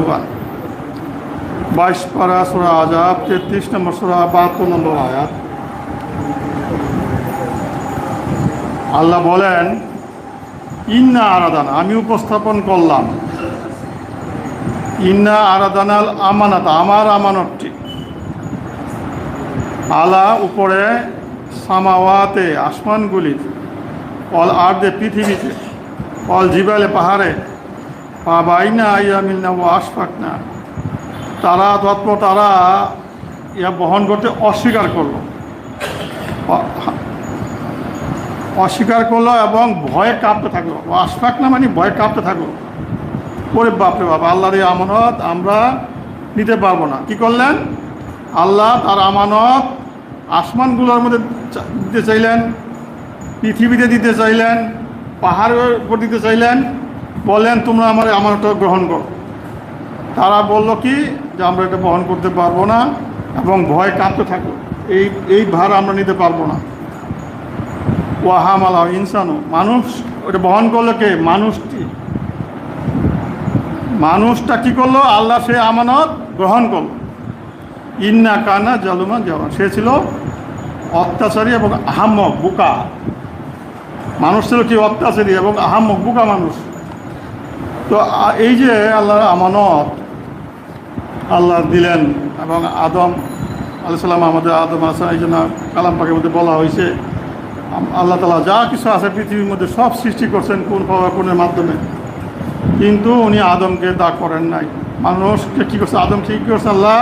লাভবান বাইশ পারা সুরা আজাব তেত্রিশ নম্বর সুরা, বাহাত্তর নম্বর আয়াত। আল্লাহ বলেন, ইন্না আরাদানা, আমি উপস্থাপন করলাম। ইন্না আরাদানাল আমানাত, আমার আমানতটি। আলা উপরে সামাওয়াতে আসমানগুলির অল আর্দে, পৃথিবীতে, অল জিবালে পাহাড়ে পা বাইনা ইয়া মিলনা ও আশফাক না তারা তৎপর তারা ইয়া বহন করতে অস্বীকার করল। অস্বীকার করল এবং ভয়ে কাঁপতে থাকল। আশফাক না মানে ভয়ে কাঁপতে থাকল। ওরে বাপরে বাপ, আল্লাহর এই আমানত আমরা নিতে পারব না। কি করলেন? আল্লাহ তার আমানত আসমানগুলোর মধ্যে দিতে চাইলেন, পৃথিবীতে দিতে চাইলেন, পাহাড়ের উপর দিতে চাইলেন বললেন তোমরা আমার আমানতটা গ্রহণ করো। তারা বলল কি? যে আমরা এটা বহন করতে পারব না এবং ভয় কাঁপতে থাকো। এই এই ভার আমরা নিতে পারব না। ওয়াহামালা ইনসানও মানুষ ওটা বহন করল কে? মানুষটি। মানুষটা কি করল? আল্লাহ সে আমানত গ্রহণ করল। ইন্না কানা জালুমা যাওয়া সে ছিল অত্যাচারী এবং আহাম্মক, বুকা। মানুষ ছিল কি? অত্যাচারী এবং আহাম্মক, বুকা মানুষ। তো এই যে আল্লাহর আমানত, আল্লাহ দিলেন এবং আদম আলাইসাল্লাম আমাদের আদম আসা এই জন্য কালাম পাকের মধ্যে বলা হয়েছে আল্লাহ তালা যা কিছু আছে পৃথিবীর মধ্যে সব সৃষ্টি করছেন কোন পাওয়া কোনের মাধ্যমে। কিন্তু উনি আদমকে দাগ করেন নাই। মানুষকে কী করছে? আদম ঠিক করছে, আল্লাহ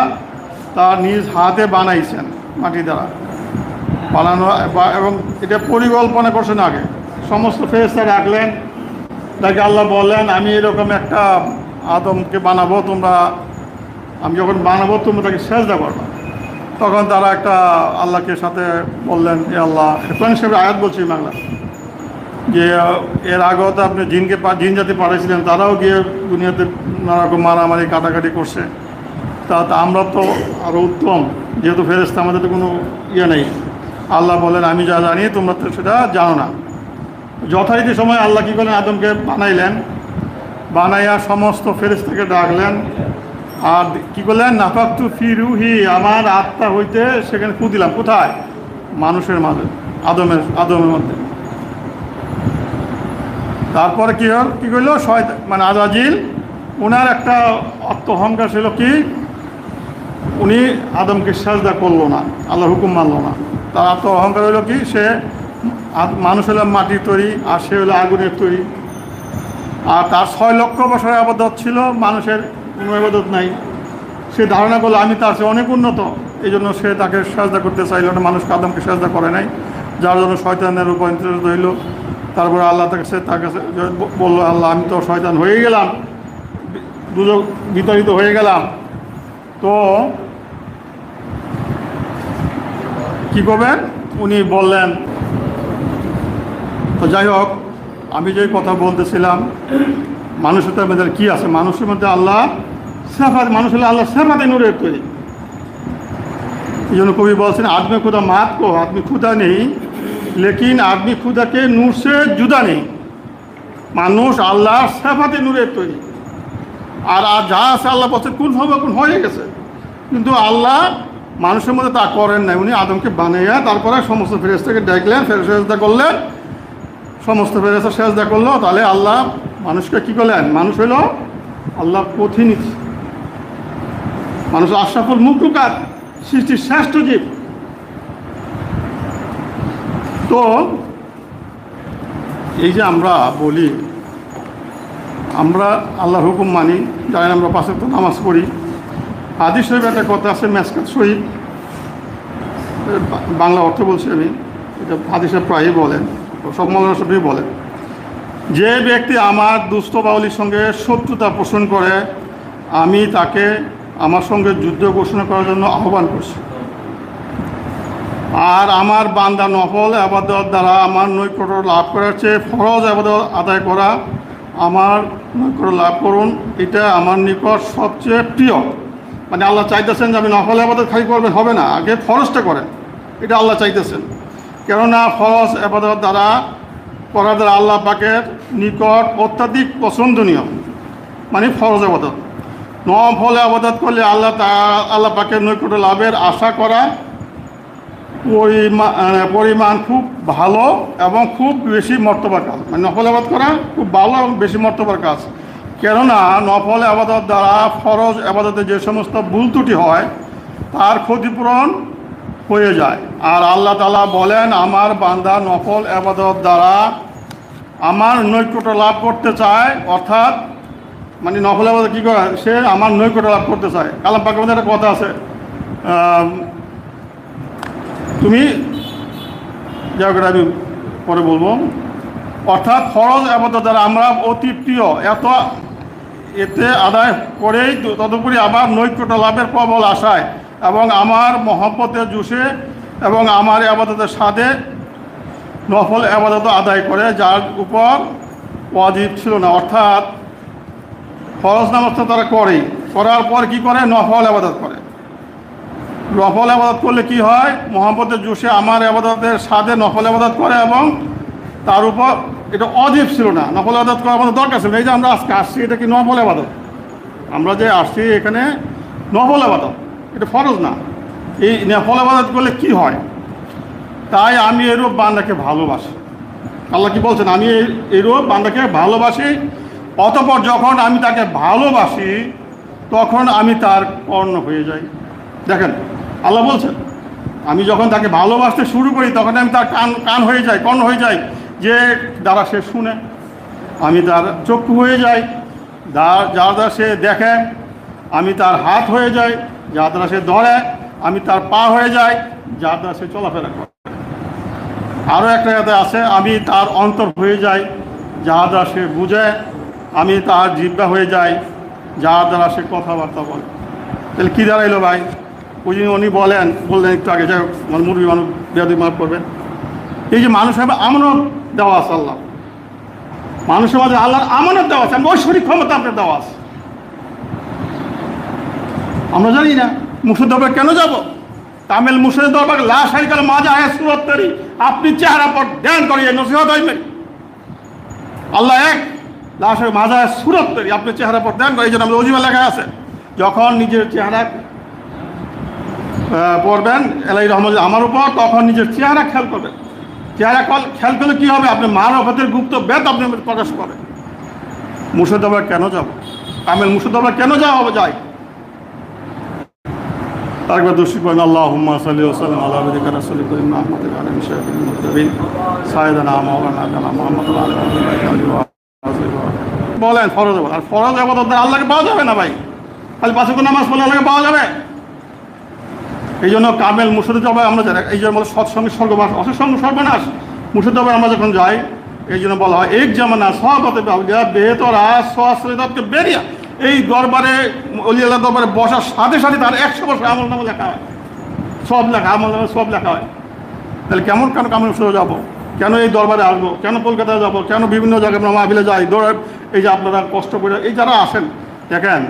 তার নিজ হাতে বানাইছেন মাটি দ্বারা। বানানো এবং এটা পরিকল্পনা করছেন আগে। সমস্ত ফেরেস্তা রাখলেন তাকে আল্লাহ বলেন, আমি এরকম একটা আদমকে বানাবো, তোমরা, আমি যখন বানাবো, তোমরা তাকে সেজদা করবে। তখন তারা একটা আল্লাহকে সাথে বললেন, এ আল্লাহ কোরআন হিসেবে আয়াত বলছি বাংলা যে, এর আগেও তো আপনি জিনকে জিন জাতি পাঠিয়েছিলেন তারাও গিয়ে দুনিয়াতে নানা রকম মারামারি, কাটাকাটি করছে। তা আমরা তো আরও উত্তম, যেহেতু ফেরেস্তা আমাদের তো কোনো ইয়ে নেই। আল্লাহ বলেন, আমি যা জানি, তোমরা তো সেটা জানো না। যথারীতি সময় আল্লাহ কী করলেন আদমকে বানাইলেন। বানাইয়া সমস্ত ফেরেস্তাকে ডাকলেন। আর কী করলেন? নাফাকতু ফিরুহি, আমার আত্মা হইতে সেখানে ফু দিলাম। কোথায়? মানুষের মাঝে, আদমের আদমের মধ্যে। তারপরে কী হল? কী করল মানে আজাজিল ওনার একটা অর্থহংকার ছিল কি? উনি আদমকে সাজদা করল না, আল্লাহর হুকুম মানলো না। তার আত্ম অহংকার হলো কি? সে আ- মানুষ হলো মাটির তৈরি, আর সে হলো আগুনের তৈরি। আর তার ছয় লক্ষ বছরের আবাদত ছিল, মানুষের কোনো আবাদত নাই। সে ধারণা করল, আমি তার চেয়ে অনেক উন্নত। এই জন্য সে তাকে সাজদা করতে চাইলো না। মানুষকে আদমকে সাজদা করে নাই। যার জন্য শয়তানের রূপান্তরিত হইল। তারপরে আল্লাহ তাকে সে তার কাছে বলল, আল্লাহ, আমি তো শয়তান হয়ে গেলাম। দুজন বিতাড়িত হয়ে গেলাম। তো কি করবেন? উনি বললেন তো যাই হোক, আমি যে কথা বলতেছিলাম, মানুষের তার মধ্যে কী আছে? মানুষের মধ্যে আল্লাহ সেফাত, মানুষ হলে আল্লাহ সেফাতে নূরের তৈরি এই জন্য কবি বলছেন, আদমি খুদা মাত কো, আদমি খুদা নেই। লেকিন আদমি খুদাকে নূর সে জুদা নেই। মানুষ আল্লাহ সেফাতে নূরের তৈরি আর আর যা আছে আল্লাহ বলছে কোন হবে কোন হয়ে গেছে। কিন্তু আল্লাহ মানুষের মধ্যে তা করেন নাই। উনি আদমকে বানাইয়া তারপরে সমস্ত ফেরেস্তাকে ডাকলেন ফেরেস্তা করলেন সমস্ত ফেরেস্তা সেজদা করল, তাহলে আল্লাহ মানুষকে কি করলেন? মানুষ হইল আল্লাহ প্রতিনিধি মানুষ আশরাফুল মুখলুকাত, সৃষ্টির শ্রেষ্ঠ জীব। তো এই যে আমরা বলি, আমরা আল্লাহর হুকুম মানি জানেন আমরা পাশে তো নামাজ পড়ি। হাদিস শরীফ একটা কথা আছে, মেসকাত শহীদ বাংলা অর্থ বলছি আমি, এটা হাদিসে প্রায়ই বলেন। সব মৌলানা বলেন যে ব্যক্তি আমার দুস্থ বাউলির সঙ্গে শত্রুতা পোষণ করে, আমি তাকে আমার সঙ্গে যুদ্ধ ঘোষণা করার জন্য আহ্বান করছি। আর আমার বান্দা নফল আবাদত দ্বারা আমার নৈকট্য লাভ করার চেয়ে ফরজ আবাদত আদায় করা আমার নৈকট্য লাভ করুন, এটা আমার নিকট সবচেয়ে প্রিয়। মানে আল্লাহ চাইতেছেন যে আমি নফল আবাদত খালি করবেন, হবে না। আগে ফরজটা করেন, এটা আল্লাহ চাইতেছেন। কেননা ফরজ আবাদত দ্বারা করার দ্বারা আল্লাহ পাকের নিকট অত্যাধিক পছন্দনীয় মানে ফরজ আবাদত। নফলে আবাদত করলে আল্লাহ তা, আল্লাহ পাকের নৈকট্য লাভের আশা করা পরিমা- পরিমাণ খুব ভালো এবং খুব বেশি মর্তবার কাজ। মানে নফল আবাদ করা খুব ভালো এবং বেশি মর্তবার কাজ। কেননা নফল আবাদত দ্বারা ফরজ আবাদতে যে সমস্ত ভুল ত্রুটি হয়, তার ক্ষতিপূরণ হয়ে যায়। আর আল্লাহ তালা বলেন, আমার বান্দা নকল আবাদত দ্বারা আমার নৈকট্য লাভ করতে চায়। অর্থাৎ মানে নফল আবাদত কী করে? সে আমার নৈকট্য লাভ করতে চায়। কালাম মধ্যে একটা কথা আছে। তুমি যাই আমি পরে বলব। অর্থাৎ, ফরজ আবাদত দ্বারা আমরা অতি প্রিয়। এত, এতে আদায় করেই তদুপরি আবার নৈকট্য লাভের প্রবল আশায় আমার মহব্বতের জুসে এবং আমার আবাদতের স্বাদে নফল আবাদত আদায় করে, যার উপর ওয়াজিব ছিল না। অর্থাৎ ফরজ নামাজ তারা করে করার পর কি করে? নফল আবাদত করে। নফল আবাদত করলে কি হয়? মোহাম্মদের জোশে আমার আবাদতের স্বাদে নফল আবাদত করে এবং তার উপর এটা অজীব ছিল না। নফল আবাদত করা আমাদের দরকার ছিল। এই যে আমরা আজকে আসছি, এটা কি নফল আবাদত আমরা যে আসছি এখানে নফল আবাদত এটা ফরজ না। এই নফল আবাদত করলে কি হয়? তাই আমি এরূপ বান্দাকে ভালোবাসি। আল্লাহ কি বলছেন? আমি এরূপ বান্দাকে ভালোবাসি। অতপর যখন আমি তাকে ভালোবাসি, তখন আমি তার কর্ণ হয়ে যাই। দেখেন, আল্লাহ বলছেন, আমি যখন তাকে ভালোবাসতে শুরু করি, তখন আমি তার কান কান হয়ে যাই, কর্ণ হয়ে যাই। যে দ্বারা সে শুনে, আমি তার চক্ষু হয়ে যাই। যার দ্বারা সে দেখে, আমি তার হাত হয়ে যাই। যার দ্বারা সে ধরে আমি তার পা হয়ে যাই, যার দ্বারা সে চলাফেরা করে। আরও একটা জায়গাতে আছে, আমি তার অন্তর হয়ে যাই, যার দ্বারা সে বুঝে, আমি তার জিব্বা হয়ে যাই, যার দ্বারা সে কথাবার্তা বলে। তাহলে কী দাঁড়াইলো ভাই? ওই জন্য উনি বলেন, বললেন একটু আগে, যাই মানে মুরগি মানুষ বেয়াদি মাফ করবেন। এই যে মানুষ হবে আমানত দেওয়া আছে আল্লাহ। মানুষের মাঝে আল্লাহর আমানত দেওয়া আছে ঐশ্বরিক ক্ষমতা আপনার দেওয়া আছে। আমরা জানি না, মুর্শিদ দরবার কেন যাব? তামিল মুর্শিদ দরবার লাশ হারিকাল মাজা হয় সুরত তরি আপনি চেহারা পর ধ্যান করি এই নসিহত হইবে। আল্লাহ এক লাশ মাজা সুরত তরি আপনি চেহারা পর ধ্যান করি এই জন্য আমাদের অজিমা লেখা আছে, যখন নিজের চেহারা পড়বেন এলাই রহমান আমার উপর, তখন নিজের চেহারা খেয়াল করবেন। চেহারা কল- খেয়াল করলে কী হবে? আপনি মানবতের গুপ্ত বেদ আপনি প্রকাশ করেন মুর্শিদাবাদ কেন যাব? কামেল মুর্শিদাবাদ কেন যাওয়া যায় আরেকবার দোষী করেন আল্লাহ হুম্মা সাল্লি ওসালাম আল্লাহ বলেন, ফরজ আবাদ আর ফরজ আবাদত আল্লাহকে পাওয়া যাবে না ভাই। খালি পাঁচ ওয়াক্ত নামাজ পড়লে আল্লাহকে পাওয়া যাবে। এই জন্য কামেল মুর্শিদাবাদ আমরা যারা এই জন্য বলে সৎসঙ্গে স্বর্গবাস অসৎসঙ্গ সর্বনাশ। মুর্শিদাবাদ আমরা যখন যাই, এই জন্য বলা হয়, এক জামানা সহবতে বেহতরা সশ্রিতকে বেরিয়া। এই দরবারে অলিয়াল্লাহ দরবারে বসার সাথে সাথে তার একশো বছর আমল নামে লেখা হয়। সব লেখা, আমল নামে সব লেখা হয়। তাহলে কেমন কেন কামেল মুর্শিদে যাব? কেন এই দরবারে আসব? কেন কলকাতায় যাব? কেন বিভিন্ন জায়গায় আমরা মাহবিলে যাই? দৌড়ে এই যে আপনারা কষ্ট করে, এই যারা আসেন, দেখেন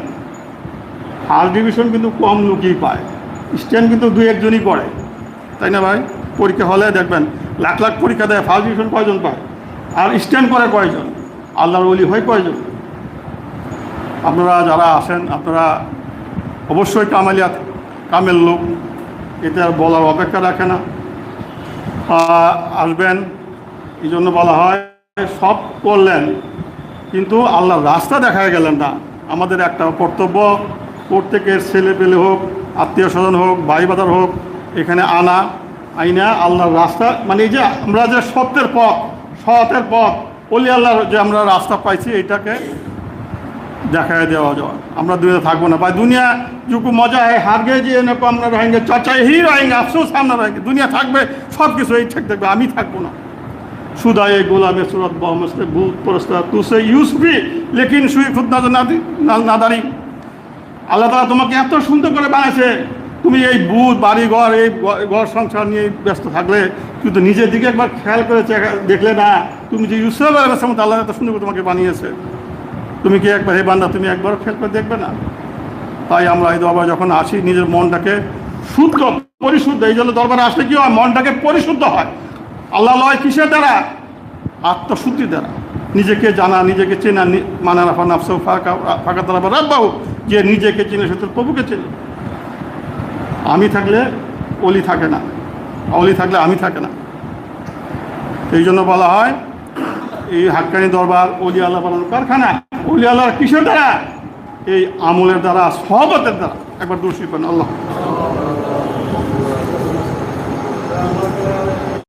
ফার্স্ট ডিভিশন কিন্তু কম লোকই পায়। স্ট্যান্ড কিন্তু দু একজনই করে। তাই না ভাই? পরীক্ষা হলে দেখবেন, লাখ লাখ পরীক্ষা দেয় ফার্স্ট ডিভিশন কয়জন পায়? আর স্ট্যান্ড করে কয়জন? আল্লাহর অলি হয় কয়জন? আপনারা যারা আসেন আপনারা অবশ্যই কামালিয়া, কামেল লোক, এটা বলার অপেক্ষা রাখে না। আসবেন এই জন্য বলা হয়, সব করলেন, কিন্তু আল্লাহর রাস্তা দেখা গেলেন না। আমাদের একটা কর্তব্য, প্রত্যেকের ছেলে পেলে হোক আত্মীয় স্বজন হোক ভাই বাদার হোক, এখানে আনা, আইনা, আল্লাহর রাস্তা মানে এই যে আমরা যে সত্যের পথ, সতের পথ, অলি আল্লাহর যে আমরা রাস্তা পাইছি এটাকে দেখায় দেওয়া যাওয়া আমরা দুনিয়া থাকব না। ভাই, দুনিয়া যুকু মজা হয় হারগে যে এনেকো আমরা রোহিঙ্গা, চাচাই হি রোহিঙ্গা, আফসোস, আমরা রোহিঙ্গা। দুনিয়া থাকবে সব কিছু এই ঠিক থাকবে আমি থাকব না। সুদায়ে গোলামে সুরত বহমসে ভূত পরস্তা, তুসে ইউসফি, লেকিন সুই না নাদারি আল্লাহ তালা তোমাকে এত সুন্দর করে বানিয়েছে তুমি এই বুধ বাড়িঘর, এই ঘর সংসার নিয়ে ব্যস্ত থাকলে, কিন্তু নিজের দিকে একবার খেয়াল করে দেখলে না। তুমি যে ইউসুফ আলাহ আল্লাহ এত সুন্দর করে তোমাকে বানিয়েছে। তুমি কি একবার, হে বান্দা, তুমি একবার খেয়াল করে দেখবে না? তাই আমরা এই দরবার যখন আসি, নিজের মনটাকে শুদ্ধ, পরিশুদ্ধ, এই জন্য দরবারে আসলে কি হয়? মনটাকে পরিশুদ্ধ হয়। আল্লাহ লয় কিসের দ্বারা? আত্মশুদ্ধি দ্বারা। নিজেকে জানা, নিজেকে চেনা মানা রাফা নাফসা ফাঁকা ফাঁকা তারা রাব্বাহু, যে নিজেকে চেনে সে তোর প্রভুকে চেনে। আমি থাকলে অলি থাকে না, অলি থাকলে আমি থাকে না। এই জন্য বলা হয়, এই হাক্কানি দরবার অলি আল্লাহ বানানোর কারখানা। আল্লাহর কিসের দ্বারা এই আমলের দ্বারা সহবতের দ্বারা একবার দোষী করেন আল্লাহ।